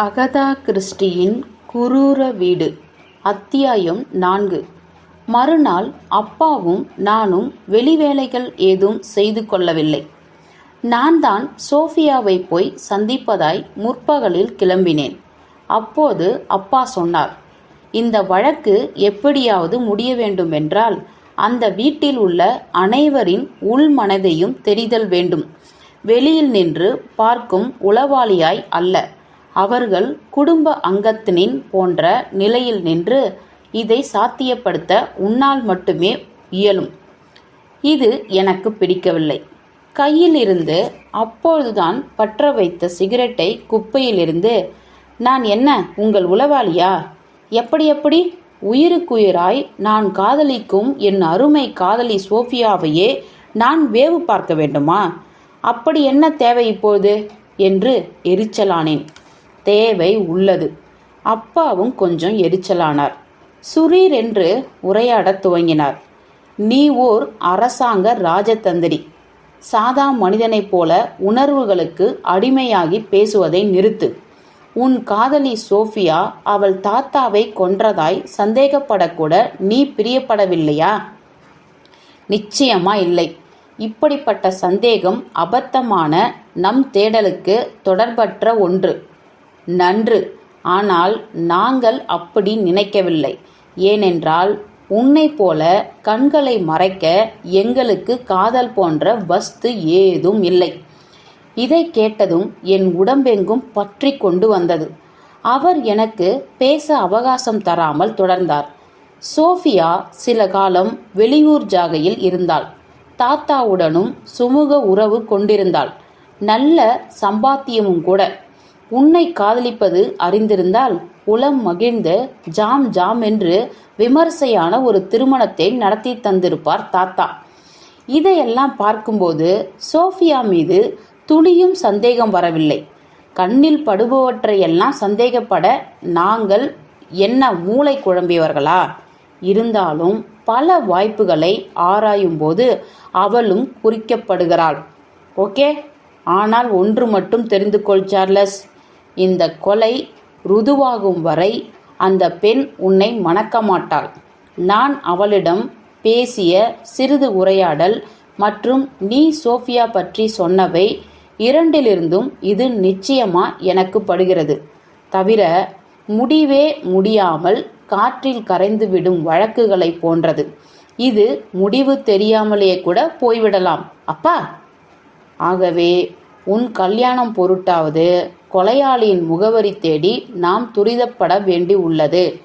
Agatha கிறிஸ்டியின் குரூர வீடு. அத்தியாயம் நான்கு. மறுநாள் அப்பாவும் நானும் வெளிவேலைகள் ஏதும் செய்து கொள்ளவில்லை. நான் தான் சோஃபியாவை போய் சந்திப்பதாய் முற்பகலில் கிளம்பினேன். அப்போது அப்பா சொன்னார் இந்த வழக்கு எப்படியாவது முடிய வேண்டுமென்றால் அந்த வீட்டில் உள்ள அனைவரின் உள்மனதையும் தெரிதல் வேண்டும். வெளியில் நின்று பார்க்கும் உளவாளியாய் அல்ல. அவர்கள் குடும்ப அங்கத்தினின் போன்ற நிலையில் நின்று இதை சாத்தியப்படுத்த உன்னால் மட்டுமே இயலும். இது எனக்கு பிடிக்கவில்லை. கையில் இருந்து அப்பொழுதுதான் பற்ற வைத்த சிகரெட்டை குப்பையிலிருந்து நான் என்ன உங்கள் உளவாளியா? எப்படி எப்படி? உயிருக்குயிராய் நான் காதலிக்கும் என் அருமை காதலி சோஃபியாவையே நான் வேவு பார்க்க வேண்டுமா? அப்படி என்ன தேவை இப்போது என்று எரிச்சலானேன். தேவை உள்ளது. அப்பாவும் கொஞ்சம் எரிச்சலானார். சுரீர் என்று உரையாடத் துவங்கினார். நீ ஓர் அரசாங்க ராஜதந்திரி. சாதா மனிதனைப் போல உணர்வுகளுக்கு அடிமையாகி பேசுவதை நிறுத்து. உன் காதலி சோஃபியா அவள் தாத்தாவை கொன்றதாய் சந்தேகப்படக்கூட நீ பிரியப்படவில்லையா? நிச்சயமா இல்லை. இப்படிப்பட்ட சந்தேகம் அபத்தமான நம் தேடலுக்கு தொடர்பற்ற ஒன்று. நன்று. ஆனால் நாங்கள் அப்படி நினைக்கவில்லை. ஏனென்றால் உன்னை போல கண்களை மறைக்க எங்களுக்கு காதல் போன்ற வஸ்து ஏதும் இல்லை. இதை கேட்டதும் என் உடம்பெங்கும் பற்றி கொண்டு வந்தது. அவர் எனக்கு பேச அவகாசம் தராமல் தொடர்ந்தார். சோஃபியா சில காலம் வெளியூர் ஜாகையில் இருந்தாள். தாத்தாவுடனும் சுமூக உறவு கொண்டிருந்தாள். நல்ல சம்பாத்தியமும் கூட. உன்னை காதலிப்பது அறிந்திருந்தால் உளம் மகிழ்ந்து ஜாம் ஜாம் என்று விமர்சையான ஒரு திருமணத்தை நடத்தி தந்திருப்பார் தாத்தா. இதையெல்லாம் பார்க்கும்போது சோஃபியா மீது துளியும் சந்தேகம் வரவில்லை. கண்ணில் படுபவற்றையெல்லாம் சந்தேகப்பட நாங்கள் என்ன மூளை குழம்பியவர்களா? இருந்தாலும் பல வாய்ப்புகளை ஆராயும்போது அவளும் குறிக்கப்படுகிறாள். ஓகே? ஆனால் ஒன்று மட்டும் தெரிந்து கொள் சார்லஸ். இந்த கொலை ருதுவாகும் வரை அந்த பெண் உன்னை மணக்க மாட்டாள் நான் அவளிடம் பேசிய சிறிது உரையாடல் மற்றும் நீ சோஃபியா பற்றி சொன்னவை இரண்டிலிருந்தும் இது நிச்சயமா எனக்கு படுகிறது. தவிர முடிவே முடியாமல் காற்றில் கரைந்துவிடும் வழக்குகளை போன்றது. இது முடிவு தெரியாமலேயே கூட போய்விடலாம். அப்பா! ஆகவே உன் கல்யாணம் பொருட்டாவது கொலையாளியின் முகவரி தேடி நாம் துரிதப்பட வேண்டி உள்ளது.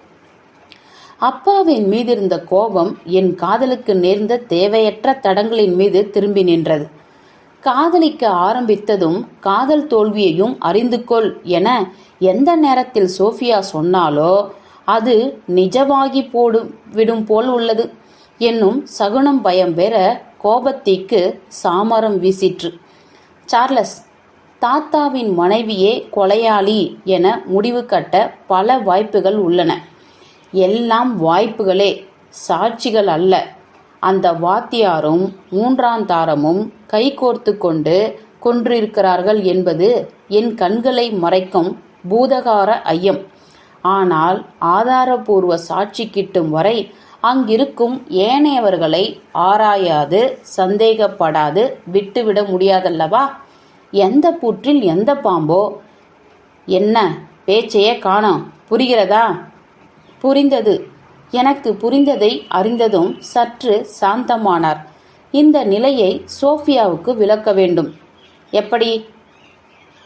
அப்பாவின் மீதிருந்த கோபம் என் காதலுக்கு நேர்ந்த தேவையற்ற தடங்களின் மீது திரும்பி நின்றது. காதலிக்க ஆரம்பித்ததும் காதல் தோல்வியையும் அறிந்து கொள் என எந்த நேரத்தில் சோஃபியா சொன்னாலோ அது நிஜமாகி போடு விடும் போல் உள்ளது. என்னும் சகுனம் பயம் பெற கோபத்தீக்கு சாமரம் வீசிற்று. சார்லஸ் தாத்தாவின் மனைவியே கொலையாளி என முடிவு கட்ட பல வாய்ப்புகள் உள்ளன. எல்லாம் வாய்ப்புகளே சாட்சிகள் அல்ல. அந்த வாத்தியாரும் மூன்றாம் தாரமும் கைகோர்த்து கொண்டு கொன்றிருக்கிறார்கள் என்பது என் கண்களை மறைக்கும் பூதகார ஐயம். ஆனால் ஆதாரபூர்வ சாட்சி கிட்டும் வரை அங்கிருக்கும் ஏனையவர்களை ஆராயாது சந்தேகப்படாது விட்டுவிட முடியாதல்லவா? எந்த புற்றில் எந்த பாம்போ? என்ன பேச்சையே காணோம். புரிகிறதா? புரிந்தது. எனக்கு புரிந்ததை அறிந்ததும் சற்று சாந்தமானார். இந்த நிலையை சோஃபியாவுக்கு விளக்க வேண்டும். எப்படி?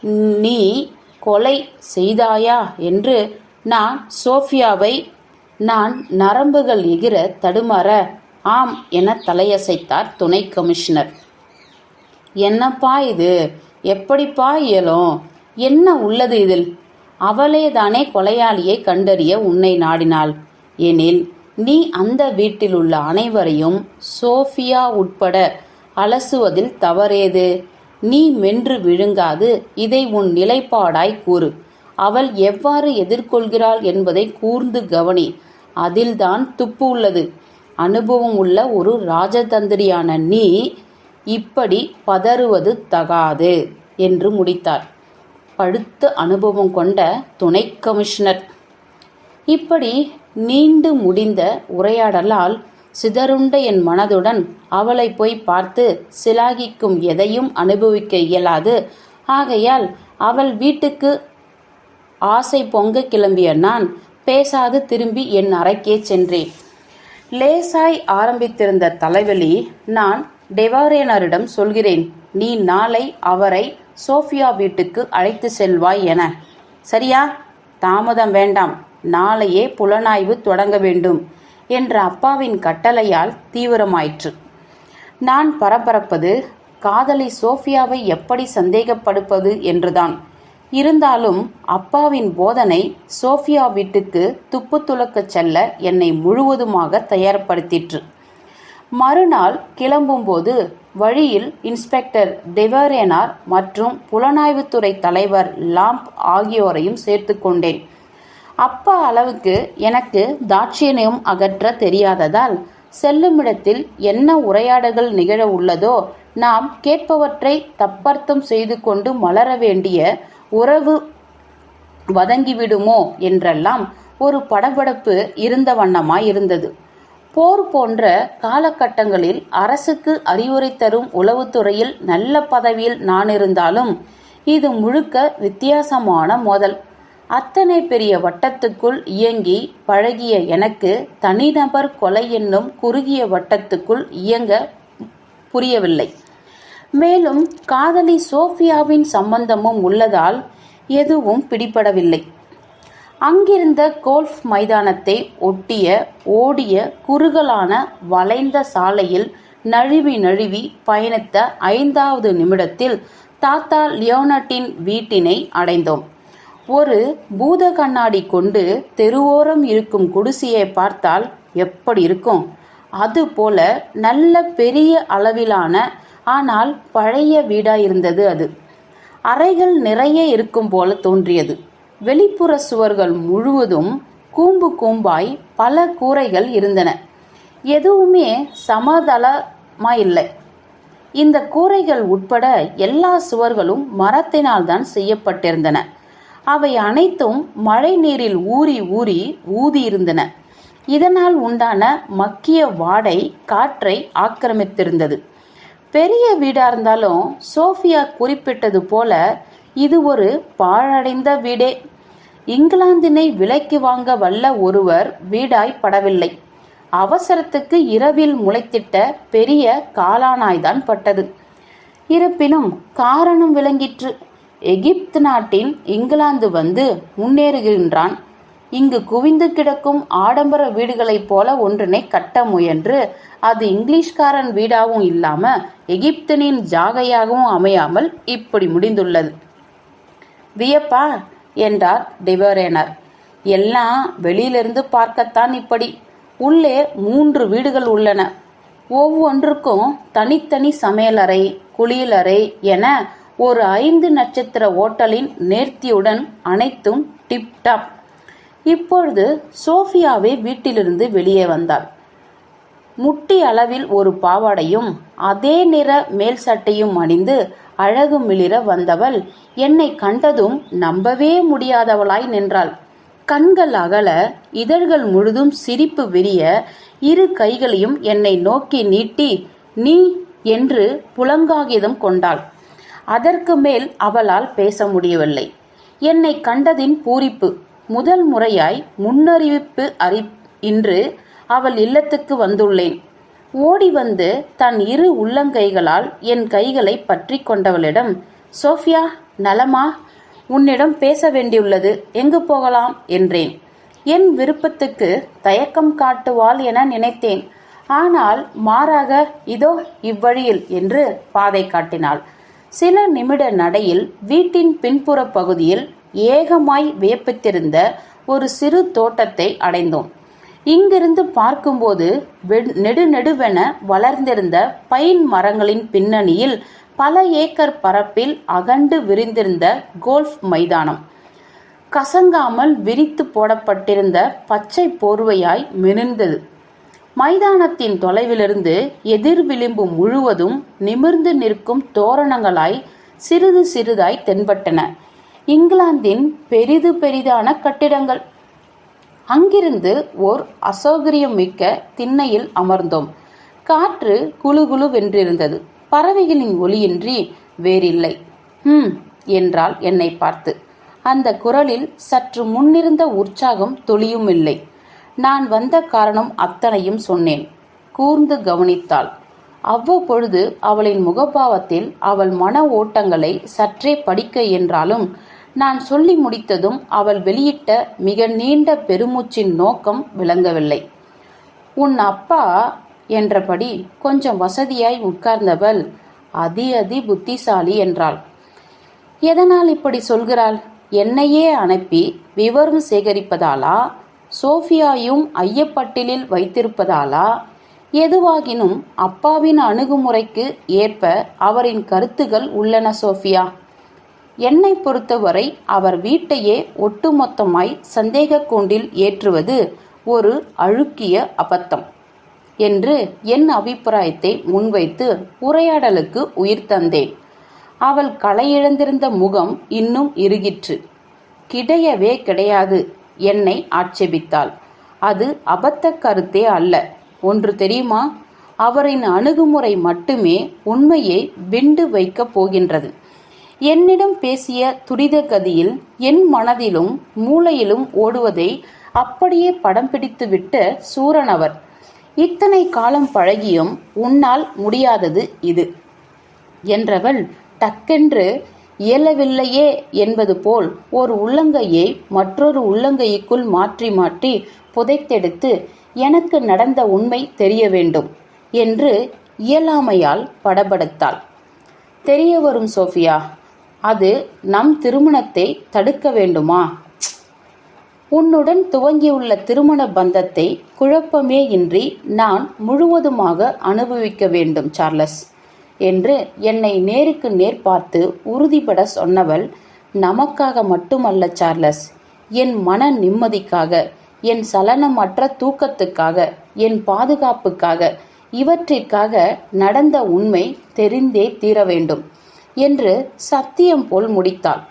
நீ கொலை செய்தாயா என்று நான் சோஃபியாவை நான் நரம்புகள் எகிற தடுமாற ஆம் என தலையசைத்தார் துணை கமிஷனர். என்னப்பா இது? எப்படிப்பா இயலும்? என்ன உள்ளது இதில்? அவளே தானே கொலையாளியை கண்டறிய உன்னை நாடினாள். எனில் நீ அந்த வீட்டில் உள்ள அனைவரையும் சோஃபியா உட்பட அலசுவதில் தவறேது? நீ மென்று விழுங்காது இதை உன் நிலைப்பாடாய் கூறு. அவள் எவ்வாறு எதிர்கொள்கிறாள் என்பதை கூர்ந்து கவனி. அதில்தான் துப்பு உள்ளது. அனுபவம் உள்ள ஒரு ராஜதந்திரியான நீ இப்படி பதறுவது தகாது என்று முடித்தார். பழுத்த அனுபவம் கொண்ட துணை கமிஷனர். இப்படி நீண்டு முடிந்த உரையாடலால் சிதறுண்ட என் மனதுடன் அவளை போய் பார்த்து சிலாகிக்கும் எதையும் அனுபவிக்க இயலாது. ஆகையால் அவள் வீட்டுக்கு ஆசை பொங்க கிளம்பிய நான் பேசாது திரும்பி என் அறைக்கே சென்றேன். லேசாய் ஆரம்பித்திருந்த தலைவலி நான் டெவாரேனரிடம் சொல்கிறேன் நீ நாளை அவரை சோஃபியா வீட்டுக்கு அழைத்து செல்வாய் என. சரியா? தாமதம் வேண்டாம். நாளையே புலனாய்வு தொடங்க வேண்டும் என்ற அப்பாவின் கட்டளையால் தீவிரமாயிற்று. நான் பரபரப்பது காதலி சோஃபியாவை எப்படி சந்தேகப்படுப்பது என்றுதான். இருந்தாலும் அப்பாவின் போதனை சோஃபியா வீட்டுக்கு துப்பு துலக்கச் செல்ல என்னை முழுவதுமாக தயார்படுத்திற்று. மறுநாள் கிளம்பும்போது வழியில் இன்ஸ்பெக்டர் டெவரேனார் மற்றும் புலனாய்வுத்துறை தலைவர் லாம்ப் ஆகியோரையும் சேர்த்து கொண்டேன். அப்பா அளவுக்கு எனக்கு தாட்சியனையும் அகற்ற தெரியாததால் செல்லுமிடத்தில் என்ன உரையாடல்கள் நிகழ உள்ளதோ நாம் கேட்பவற்றை தப்பர்த்தம் செய்து கொண்டு மலர வேண்டிய உறவு வதங்கிவிடுமோ என்றெல்லாம் ஒரு படபடப்பு இருந்த வண்ணமாய் இருந்தது போர் போன்ற காலகட்டங்களில் அரசுக்கு அறிவுரை தரும் உளவுத்துறையில் நல்ல பதவியில் நான் இருந்தாலும் இது முழுக்க வித்தியாசமான மோதல். அத்தனை பெரிய வட்டத்துக்குள் இயங்கி பழகிய எனக்கு தனிநபர் கொலை என்னும் குறுகிய வட்டத்துக்குள் இயங்க புரியவில்லை. மேலும் காதலி சோஃபியாவின் சம்பந்தமும் உள்ளதால் எதுவும் பிடிபடவில்லை. அங்கிருந்த கோல்ஃப் மைதானத்தை ஒட்டிய ஓடிய குறுகலான வளைந்த சாலையில் நழுவி நழுவி பயணித்த ஐந்தாவது நிமிடத்தில் தாத்தா லியோனட்டின் வீட்டினை அடைந்தோம். ஒரு பூத கண்ணாடி கொண்டு தெருவோரம் இருக்கும் குடிசையை பார்த்தால் எப்படி இருக்கும்? அதுபோல நல்ல பெரிய அளவிலான ஆனால் பழைய வீடாயிருந்தது அது. அறைகள் நிறைய இருக்கும் போல தோன்றியது. வெளிப்புற சுவர்கள் முழுவதும் கூம்பு கூம்பாய் பல கூரைகள் இருந்தன. எதுவுமே சமதளமாயில்லை. இந்த கூரைகள் உட்பட எல்லா சுவர்களும் மரத்தினால் தான் செய்யப்பட்டிருந்தன. அவை அனைத்தும் மழை நீரில் ஊறி ஊறி ஊதியிருந்தன. இதனால் உண்டான மக்கிய வாடை காற்றை ஆக்கிரமித்திருந்தது. பெரிய வீடா இருந்தாலும் சோஃபியா குறிப்பிட்டது போல இது ஒரு பாழடைந்த வீடே. இங்கிலாந்தினை விலைக்கு வாங்க வல்ல ஒருவர் வீடாய் படவில்லை. அவசரத்துக்கு இரவில் முளைத்திட்ட பெரிய காளானாய்தான் பட்டது. இருப்பினும் காரணம் விளங்கிற்று. எகிப்து நாட்டின் இங்கிலாந்து வந்து முன்னேறுகின்றான். இங்கு குவிந்து கிடக்கும் ஆடம்பர வீடுகளைப் போல ஒன்றினை கட்ட முயன்று அது இங்கிலீஷ்காரன் வீடாகவும் இல்லாம எகிப்தனின் ஜாகையாகவும் அமையாமல் இப்படி முடிந்துள்ளது. வியப்பா? என்றார் டிவரேனர். எல்லாம் வெளியிலிருந்து பார்க்கத்தான் இப்படி. உள்ளே மூன்று வீடுகள் உள்ளன. ஒவ்வொன்றுக்கும் தனித்தனி சமையலறை குளியலறை என ஒரு ஐந்து நட்சத்திர ஓட்டலின் நேர்த்தியுடன் அனைத்தும் டிப்டாப் இப்பொழுது சோஃபியாவே வீட்டிலிருந்து வெளியே வந்தாள். முட்டி அளவில் ஒரு பாவாடையும் அதே நிற மேல் சட்டையும் அணிந்து அழகு மிளிர வந்தவள். என்னை கண்டதும் நம்பவே முடியாதவளாய் நின்றாள். கண்கள் அகல இதழ்கள் முழுதும் சிரிப்பு விரிய இரு கைகளையும் என்னை நோக்கி நீட்டி நீ என்று புலங்காகிதம் கொண்டாள். அதற்கு மேல் அவளால் பேச முடியவில்லை. என்னை கண்டதின் பூரிப்பு முதல் முறையாய் முன்னறிவிப்பு அறி இன்று அவள் இல்லத்துக்கு வந்துள்ளேன். ஓடி வந்து தன் இரு உள்ளங்கைகளால் என் கைகளை பற்றி கொண்டவளிடம் சோஃபியா நலமா? உன்னிடம் பேச வேண்டியுள்ளது. எங்கு போகலாம்? என்றேன். என் விருப்பத்துக்கு தயக்கம் காட்டுவாள் என நினைத்தேன். ஆனால் மாறாக இதோ இவ்வழியில் என்று பாதை காட்டினாள். சில நிமிட நடையில் வீட்டின் பின்புற பகுதியில் ஏகமாய் வியப்பித்திருந்த ஒரு சிறு தோட்டத்தை அடைந்தோம். இங்கிருந்து பார்க்கும்போது நெடுநெடுவென வளர்ந்திருந்த பைன் மரங்களின் பின்னணியில் பல ஏக்கர் பரப்பில் அகண்டு விரிந்திருந்த கோல்ஃப் மைதானம். கசங்காமல் விரித்து போடப்பட்டிருந்த பச்சை போர்வையாய் மினிர்ந்தது மைதானத்தின் தொலைவிலிருந்து எதிர் விளிம்பு முழுவதும் நிமிர்ந்து நிற்கும் தோரணங்களாய் சிறிது சிறிதாய் தென்பட்டன. இங்கிலாந்தின் பெரிது பெரிதான கட்டிடங்கள். அங்கிருந்து ஓர் அசௌகரியம் மிக்க திண்ணையில் அமர்ந்தோம். காற்று குழு வென்றிருந்தது பறவைகளின் ஒளியின்றி வேறில்லை. ஹம் என்றால் என்னை பார்த்து. அந்த குரலில் சற்று முன்னிருந்த உற்சாகம் துளியும் இல்லை நான் வந்த காரணம் அத்தனையும் சொன்னேன். கூர்ந்து கவனித்தாள். அவ்வப்பொழுது அவளின் முகபாவத்தில் அவள் மன ஓட்டங்களை சற்றே படிக்க என்றாலும் நான் சொல்லி முடித்ததும் அவள் வெளியிட்ட மிக நீண்ட பெருமூச்சின் நோக்கம் விளங்கவில்லை. உன் அப்பா என்றபடி கொஞ்சம் வசதியாய் உட்கார்ந்தவள் அதி அதி புத்திசாலி என்றாள். எதனால் இப்படி சொல்கிறாள்? என்னையே அனுப்பி விவரம் சேகரிப்பதாலா? சோஃபியாயும் ஐயப்பட்டிலில் வைத்திருப்பதாலா? எதுவாகினும் அப்பாவின் அணுகுமுறைக்கு ஏற்ப அவரின் கருத்துகள் உள்ளன சோஃபியா. என்னை பொறுத்தவரை அவர் வீட்டையே ஒட்டுமொத்தமாய் சந்தேக கூண்டில் ஏற்றுவது ஒரு அழுக்கிய அபத்தம் என்று என் அபிப்பிராயத்தை முன்வைத்து உரையாடலுக்கு உயிர் தந்தேன். அவள் களையிழந்திருந்த முகம் இன்னும் இறுகிற்று. கிடையவே கிடையாது என்னை ஆட்சேபித்தாள். அது அபத்த கருத்தே அல்ல. ஒன்று தெரியுமா? அவரின் அணுகுமுறை மட்டுமே உண்மையை விண்டு வைக்கப் போகின்றது. என்னிடம் பேசிய துரித கதியில் என் மனதிலும் மூளையிலும் ஓடுவதை அப்படியே படம் பிடித்துவிட்ட சூரனவர். இத்தனை காலம் பழகியும் உன்னால் முடியாதது இது. என்றவள் டக்கென்று இயலவில்லையே என்பது போல் ஒரு உள்ளங்கையை மற்றொரு உள்ளங்கைக்குள் மாற்றி மாற்றி புதைத்தெடுத்து எனக்கு நடந்த உண்மை தெரிய வேண்டும் என்று இயலாமையால் படபடுத்தாள். தெரிய வரும் சோஃபியா அது நம் திருமணத்தை தடுக்க வேண்டுமா? உன்னுடன் துவங்கியுள்ள திருமண பந்தத்தை குழப்பமே இன்றி நான் முழுவதுமாக அனுபவிக்க வேண்டும் சார்லஸ் என்று என்னை நேருக்கு நேர் பார்த்து உறுதிபட சொன்னவள் நமக்காக மட்டுமல்ல சார்லஸ். என் மன நிம்மதிக்காக என் சலனமற்ற தூக்கத்துக்காக என் பாதுகாப்புக்காக இவற்றிற்காக நடந்த உண்மை தெரிந்தே தீர வேண்டும். என்று சத்தியம் போல் முடித்தாள்.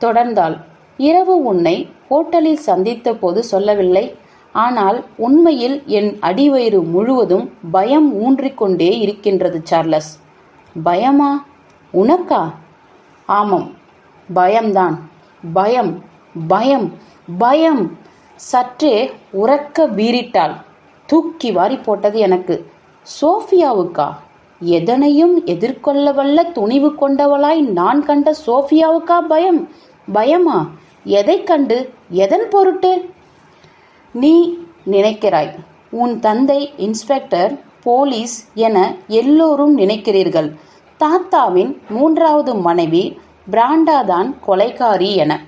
தொடர்ந்தாள் இரவு உன்னை ஹோட்டலில் சந்தித்த போது சொல்லவில்லை. ஆனால் உண்மையில் என் அடிவயிறு முழுவதும் பயம் ஊன்றிக்கொண்டே இருக்கின்றது சார்லஸ். பயமா? உனக்கா? ஆமாம் பயம்தான். பயம் பயம் பயம். சற்றே உறக்க வீறிட்டாள். தூக்கி வாரி போட்டது எனக்கு. சோஃபியாவுக்கா? எதனையும் எதிர்கொள்ள வல்ல துணிவு கொண்டவளாய் நான் கண்ட சோஃபியாவுக்கா பயம்? பயமா? எதை கண்டு? எதன் பொருட்டு? நீ நினைக்கிறாய் உன் தந்தை இன்ஸ்பெக்டர் போலீஸ் என எல்லோரும் நினைக்கிறீர்கள். தாத்தாவின் மூன்றாவது மனைவி பிராண்டாதான் கொலைகாரி என.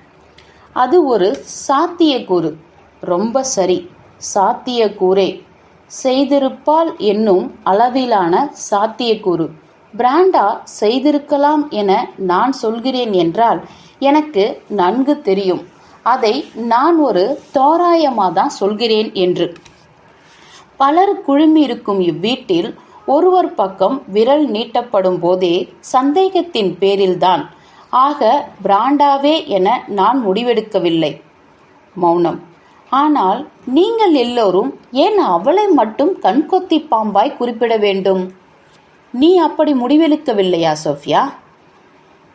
அது ஒரு சாத்தியக்கூறு. ரொம்ப சரி. சாத்தியக்கூறே. செய்திருப்பாள் என்னும் அளவிலான சாத்தியக்கூறு. பிராண்டா செய்திருக்கலாம் என நான் சொல்கிறேன் என்றால் எனக்கு நன்கு தெரியும். அதை நான் ஒரு தோராயமாக தான் சொல்கிறேன் என்று. பலர் குழுமியிருக்கும் இவ்வீட்டில் ஒருவர் பக்கம் விரல் நீட்டப்படும் போதே சந்தேகத்தின் பேரில்தான். ஆக பிராண்டாவே என நான் முடிவெடுக்கவில்லை. மௌனம். ஆனால் நீங்கள் எல்லோரும் ஏன் அவளை மட்டும் கண்கொத்தி பாம்பாய் குறிப்பிட வேண்டும்? நீ அப்படி முடிவெடுக்கவில்லையா சோஃபியா?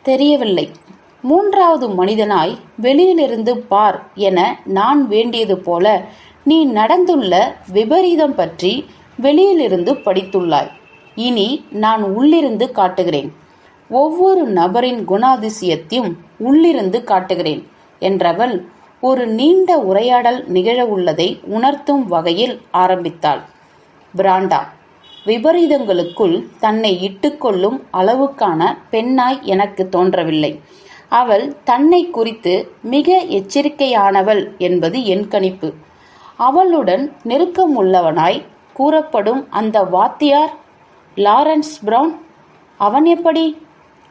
தெரியவில்லை. மூன்றாவது மனிதனாய் வெளியிலிருந்து பார் என நான் வேண்டியது போல நீ நடந்துள்ள விபரீதம் பற்றி வெளியிலிருந்து படித்துள்ளாய். இனி நான் உள்ளிருந்து காட்டுகிறேன். ஒவ்வொரு நபரின் குணாதிசயத்தையும் உள்ளிருந்து காட்டுகிறேன் என்றவள் ஒரு நீண்ட உரையாடல் நிகழவுள்ளதை உணர்த்தும் வகையில் ஆரம்பித்தாள். பிராண்டா விபரீதங்களுக்குள் தன்னை இட்டுக்கொள்ளும் அளவுக்கான பெண்ணாய் எனக்கு தோன்றவில்லை. அவள் தன்னை குறித்து மிக எச்சரிக்கையானவள் என்பது என் கணிப்பு. அவளுடன் நெருக்கம் உள்ளவனாய் கூறப்படும் அந்த வாத்தியார் லாரன்ஸ் பிரவுன்? அவன் எப்படி?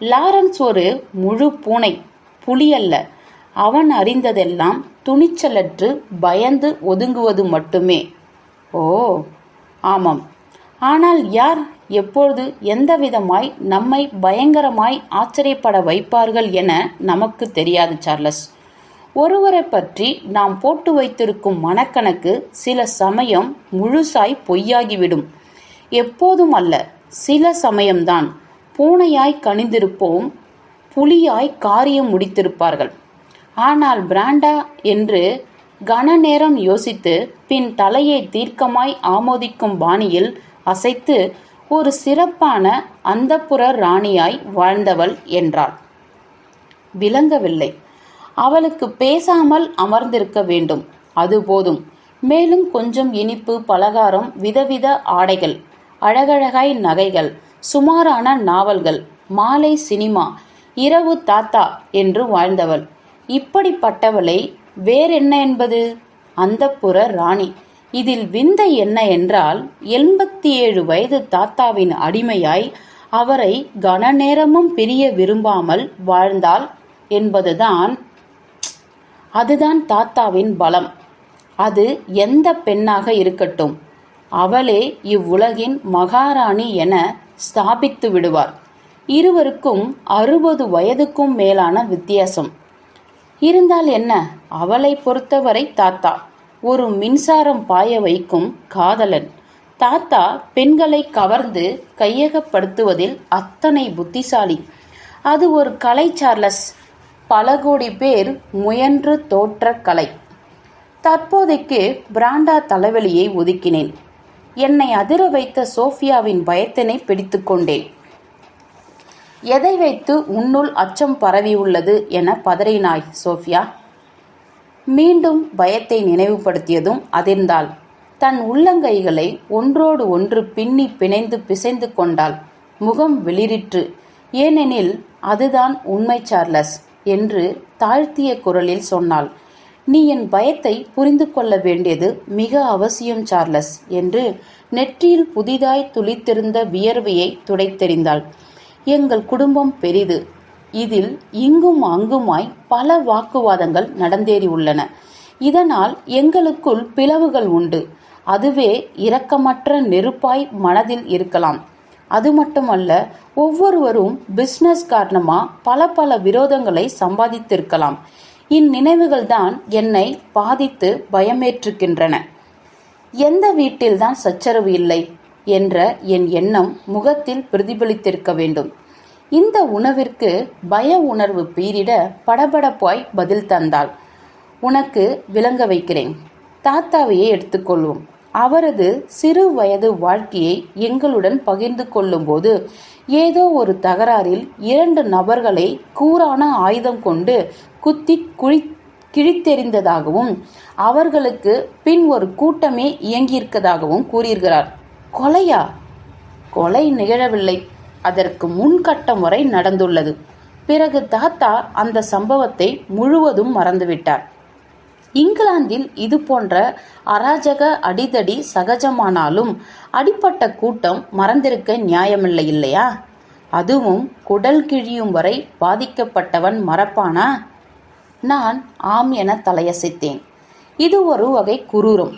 லாரன்ஸ் ஒரு முழு பூனை புலி அல்ல அவன் அறிந்ததெல்லாம் துணிச்சலற்று பயந்து ஒதுங்குவது மட்டுமே. ஓ ஆமாம். ஆனால் யார் எப்பொழுது எந்தவிதமாய் நம்மை பயங்கரமாய் ஆச்சரியப்பட வைப்பார்கள் என நமக்கு தெரியாது சார்லஸ். ஒருவரை பற்றி நாம் போட்டு வைத்திருக்கும் மனக்கணக்கு சில சமயம் முழுசாய் பொய்யாகிவிடும். எப்போதும் அல்ல சில சமயம்தான். பூனையாய் கனிந்திருப்போம் புலியாய் காரியம் முடித்திருப்பார்கள். ஆனால் பிராண்டா என்று கன நேரம் யோசித்து பின் தலையை தீர்க்கமாய் ஆமோதிக்கும் பாணியில் அசைத்து ஒரு சிறப்பான அந்தப்புற ராணியாய் வாழ்ந்தவள் என்றாள். விளங்கவில்லை. அவளுக்கு பேசாமல் அமர்ந்திருக்க வேண்டும். அது போதும். மேலும் கொஞ்சம் இனிப்பு பலகாரம் விதவித ஆடைகள் அழகழகாய் நகைகள் சுமாரான நாவல்கள் மாலை சினிமா இரவு தாத்தா என்று வாழ்ந்தவள். இப்படிப்பட்டவளை வேறென்ன என்பது? அந்தப்புற ராணி. இதில் விந்தை என்ன என்றால் எண்பத்தி ஏழு வயது தாத்தாவின் அடிமையாய் அவரை கன நேரமும் பிரிய விரும்பாமல் வாழ்ந்தாள் என்பதுதான் அதுதான் தாத்தாவின் பலம். அது எந்த பெண்ணாக இருக்கட்டும் அவளே இவ்வுலகின் மகாராணி என ஸ்தாபித்து விடுவார். இருவருக்கும் அறுபது வயதுக்கும் மேலான வித்தியாசம். இருந்தால் என்ன? அவளை பொறுத்தவரை தாத்தா ஒரு மின்சாரம் பாய வைக்கும் காதலன். தாத்தா பெண்களை கவர்ந்து கையகப்படுத்துவதில் அத்தனை புத்திசாலி. அது ஒரு கலை சார்லஸ். பல கோடி பேர் முயன்று தோற்ற கலை. தற்போதைக்கு பிராண்டா தலைவலியை ஒதுக்கினேன். என்னை அதிர வைத்த சோஃபியாவின் பயத்தினை பிடித்துக்கொண்டேன் எதை வைத்து உன்னுள் அச்சம் பரவியுள்ளது என பதறினாய் சோஃபியா? மீண்டும் பயத்தை நினைவுபடுத்தியதும் அதிர்ந்தாள். தன் உள்ளங்கைகளை ஒன்றோடு ஒன்று பின்னி பிணைந்து பிசைந்து கொண்டாள். முகம் வெளிரிற்று. ஏனெனில் அதுதான் உண்மை சார்லஸ் என்று தாழ்த்திய குரலில் சொன்னாள். நீ என் பயத்தை புரிந்து கொள்ள வேண்டியது மிக அவசியம் சார்லஸ் என்று நெற்றியில் புதிதாய் துளித்திருந்த வியர்வையை துடைத்தெறிந்தாள். எங்கள் குடும்பம் பெரிது. இதில் இங்கும் அங்குமாய் பல வாக்குவாதங்கள் நடந்தேறி உள்ளன. இதனால் எங்களுக்குள் பிளவுகள் உண்டு. அதுவே இரக்கமற்ற நெருப்பாய் மனதில் இருக்கலாம். அது மட்டுமல்ல ஒவ்வொருவரும் பிஸ்னஸ் காரணமா பல பல விரோதங்களை சம்பாதித்திருக்கலாம். இந்நினைவுகள் தான் என்னை பாதித்து பயமேற்றுக்கின்றன. எந்த வீட்டில்தான் சச்சரவு இல்லை. என்ற என் எண்ணம் முகத்தில் பிரதிபலித்திருக்க வேண்டும். இந்த உணவிற்கு பய உணர்வு பீரிட படபடப்பாய் பதில் தந்தாள். உனக்கு விளங்க வைக்கிறேன். தாத்தாவையே எடுத்துக்கொள்வோம். அவரது சிறு வயது வாழ்க்கையை எங்களுடன் பகிர்ந்து கொள்ளும்போது ஏதோ ஒரு தகராறில் இரண்டு நபர்களை கூரான ஆயுதம் கொண்டு குத்தி குழி கிழித்தெறிந்ததாகவும் அவர்களுக்கு பின் ஒரு கூட்டமே இயங்கியிருக்கதாகவும் கூறுகிறார். கொலையா? கொலை நிகழவில்லை. அதற்கு முன்கட்டம் வரை நடந்துள்ளது. பிறகு தாத்தா அந்த சம்பவத்தை முழுவதும் மறந்துவிட்டார். இங்கிலாந்தில் இது போன்ற அராஜக அடிதடி சகஜமானாலும் அடிப்பட்ட கூட்டம் மறந்திருக்க நியாயமில்லை இல்லையா? அதுவும் குடல் கிழியும் வரை பாதிக்கப்பட்டவன் மறப்பானா நான் ஆம் என தலையசைத்தேன். இது ஒரு வகை குரூரம்.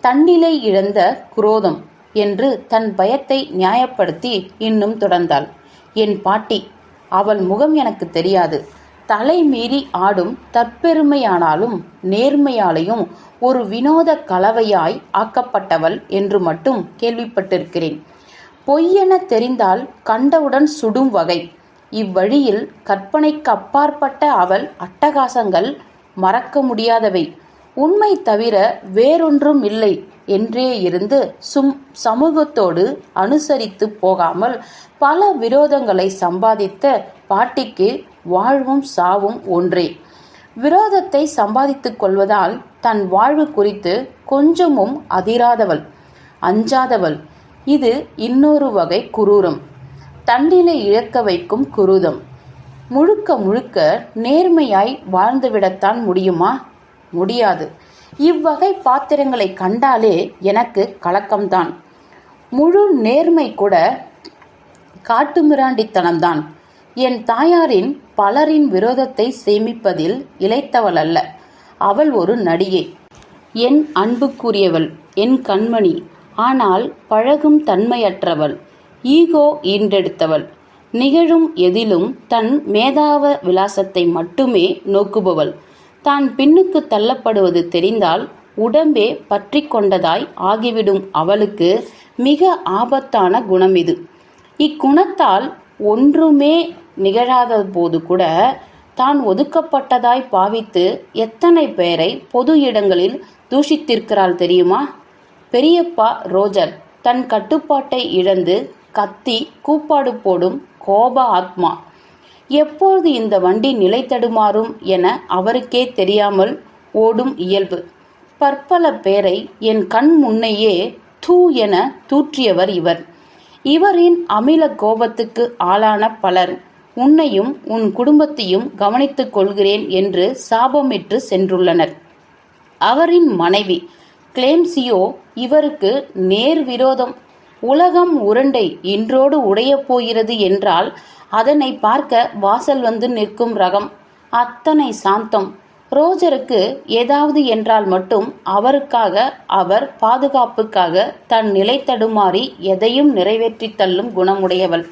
தன்னிலை இழந்த குரோதம். என்று தன் பயத்தை நியாயப்படுத்தி இன்னும் தொடர்ந்தாள். என் பாட்டி அவள் முகம் எனக்கு தெரியாது. தலை மீறி ஆடும் தற்பெருமையானாலும் நேர்மையாலையும் ஒரு வினோத கலவையாய் ஆக்கப்பட்டவள் என்று மட்டும் கேள்விப்பட்டிருக்கிறேன். பொய்யென தெரிந்தால் கண்டவுடன் சுடும் வகை. இவ்வழியில் கற்பனைக்கு அப்பாற்பட்ட அவள் அட்டகாசங்கள் மறக்க முடியாதவை. உண்மை தவிர வேறொன்றும் இல்லை என்றே இருந்து சும் சமூகத்தோடு அனுசரித்து போகாமல் பல விரோதங்களை சம்பாதித்த பாட்டிக்கு வாழ்வும் சாவும் ஒன்றே. விரோதத்தை சம்பாதித்துக் கொள்வதால் தன் வாழ்வு குறித்து கொஞ்சமும் அதிராதவள் அஞ்சாதவள். இது இன்னொரு வகை குரூரம். தண்டிலை இழக்க வைக்கும் குரூதம். முழுக்க முழுக்க நேர்மையாய் வாழ்ந்துவிடத்தான் முடியுமா? முடியாது. இவ்வகை பாத்திரங்களை கண்டாலே எனக்கு கலக்கம்தான். முழு நேர்மை கூட காட்டுமிராண்டித்தனம்தான். என் தாயாரின் பலரின் விரோதத்தை சேமிப்பதில் இழைத்தவள் அல்ல அவள் ஒரு நடிகை. என் அன்புக்குரியவள் என் கண்மணி. ஆனால் பழகும் தன்மையற்றவள். ஈகோ ஈன்றெடுத்தவள். நிகழும் எதிலும் தன் மேதாவ விலாசத்தை மட்டுமே நோக்குபவள். தான் பின்னுக்கு தள்ளப்படுவது தெரிந்தால் உடம்பே பற்றி கொண்டதாய் ஆகிவிடும் அவளுக்கு மிக ஆபத்தான குணம் இது. இக்குணத்தால் ஒன்றுமே நிகழாத போது கூட தான் ஒதுக்கப்பட்டதாய் பாவித்து எத்தனை பேரை பொது இடங்களில் தூஷித்திருக்கிறாள் தெரியுமா? பெரியப்பா ரோஜர் தன் கட்டுப்பாட்டை இழந்து கத்தி கூப்பாடு போடும் கோப ஆத்மா எப்போது இந்த வண்டி நிலை தடுமாறும் என அவருக்கே தெரியாமல் ஓடும் இயல்பு. பற்பல பேரை என் கண் முன்னையே தூ என தூற்றியவர் இவர். இவரின் அமில கோபத்துக்கு ஆளான பலர் உன்னையும் உன் குடும்பத்தையும் கவனித்துக் கொள்கிறேன் என்று சாபமிட்டு சென்றுள்ளனர். அவரின் மனைவி கிளேம்சியோ இவருக்கு நேர் விரோதம் உலகம் உருண்டை இன்றோடு உடையப் போகிறது என்றால் அதனை பார்க்க வாசல் வந்து நிற்கும் ரகம். அத்தனை சாந்தம். ரோஜருக்கு ஏதாவது என்றால் மட்டும் அவருக்காக அவர் பாதுகாப்புக்காக தன் நிலை தடுமாறி எதையும் நிறைவேற்றித் தள்ளும் குணமுடையவள்.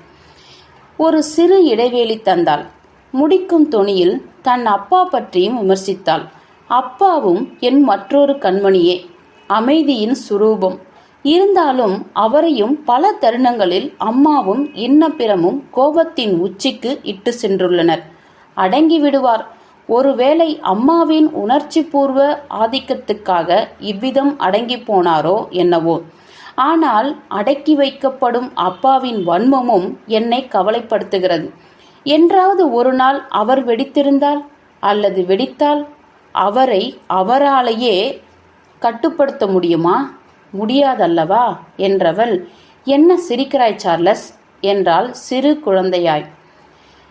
ஒரு சிறு இடைவேளி தந்தாள். முடிக்கும் தொனியில் தன் அப்பா பற்றியும் விமர்சித்தாள். அப்பாவும் என் மற்றொரு கண்மணியே. அமைதியின் சுரூபம். இருந்தாலும் அவரையும் பல தருணங்களில் அம்மாவும் இன்னப்பிறமும் கோபத்தின் உச்சிக்கு இட்டு சென்றுள்ளனர். அடங்கி விடுவார். ஒருவேளை அம்மாவின் உணர்ச்சி பூர்வ ஆதிக்கத்துக்காக இவ்விதம் அடங்கி போனாரோ என்னவோ. ஆனால் அடக்கி வைக்கப்படும் அப்பாவின் வன்மமும் என்னை கவலைப்படுத்துகிறது. என்றாவது ஒரு நாள் அவர் வெடித்திருந்தால் அல்லது வெடித்தால் அவரை அவராலேயே கட்டுப்படுத்த முடியுமா? முடியாதல்லவா? என்றவள் என்ன சிரிக்கிறாய் சார்லஸ்? என்றாள் சிறு குழந்தையாய்.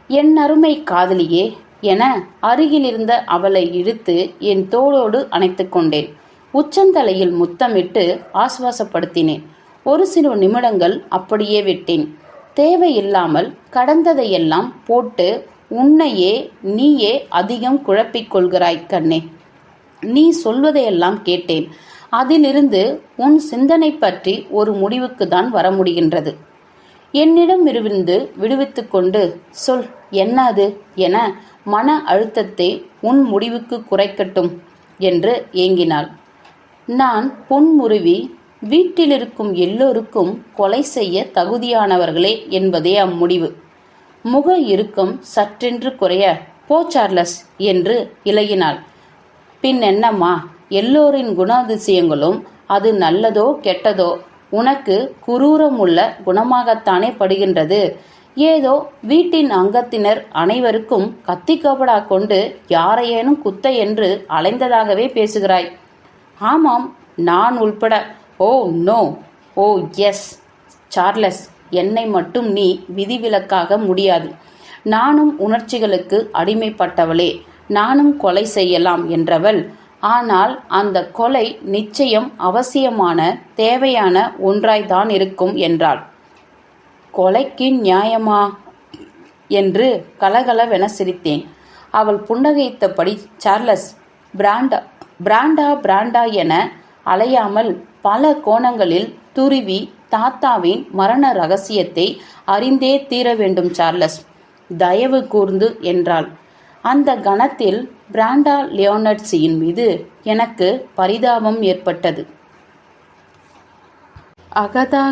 என் அருமை காதலியே என அருகிலிருந்த அவளை இழுத்து என் தோளோடு அணைத்து கொண்டேன். உச்சந்தலையில் முத்தமிட்டு ஆசுவாசப்படுத்தினேன். ஒரு சில நிமிடங்கள் அப்படியே விட்டேன். தேவையில்லாமல் கடந்ததையெல்லாம் போட்டு உன்னையே நீயே அதிகம் குழப்பிக் கொள்கிறாய் கண்ணே. நீ சொல்வதையெல்லாம் கேட்டேன். அதிலிருந்து உன் சிந்தனை பற்றி ஒரு முடிவுக்கு தான் வர முடிகின்றது. என்னிடம் இருந்து விடுவித்துக் கொண்டு சொல் என்ன அது என மன அழுத்தத்தை உன் முடிவுக்கு குறைக்கட்டும் என்று ஏங்கினாள். நான் புன்முருவி வீட்டிலிருக்கும் எல்லோருக்கும் கொலை செய்ய தகுதியானவர்களே என்பதே அம்முடிவு. முக இறுக்கம் சற்றென்று குறைய போ சார்லஸ் என்று இலகினாள். பின் என்னம்மா எல்லோரின் குணாதிசயங்களும் அது நல்லதோ கெட்டதோ உனக்கு குரூரமுள்ள குணமாகத்தானே படுகின்றது. ஏதோ வீட்டின் அங்கத்தினர் அனைவருக்கும் கத்தி கபடா கொண்டு யாரையேனும் குத்த என்று அலைந்ததாகவே பேசுகிறாய். ஆமாம் நான் உள்பட. Oh no. Oh yes. Charles என்னை மட்டும் நீ விதிவிலக்காக முடியாது. நானும் உணர்ச்சிகளுக்கு அடிமைப்பட்டவளே. நானும் கொலை செய்யலாம் என்றவள். ஆனால் அந்த கொலை நிச்சயம் அவசியமான தேவையான ஒன்றாய்தான் இருக்கும் என்றாள். கொலைக்கு நியாயமா? என்று கலகலவென சிரித்தேன். அவள் புன்னகைத்தபடி சார்லஸ் பிராண்டா பிராண்டா பிராண்டா என அலையாமல் பல கோணங்களில் துருவி தாத்தாவின் மரண ரகசியத்தை அறிந்தே தீர வேண்டும் சார்லஸ். தயவு கூர்ந்து என்றாள். அந்த கணத்தில் பிராண்டா லியோனட்ஸியின் மீது எனக்கு பரிதாபம் ஏற்பட்டது. அகதா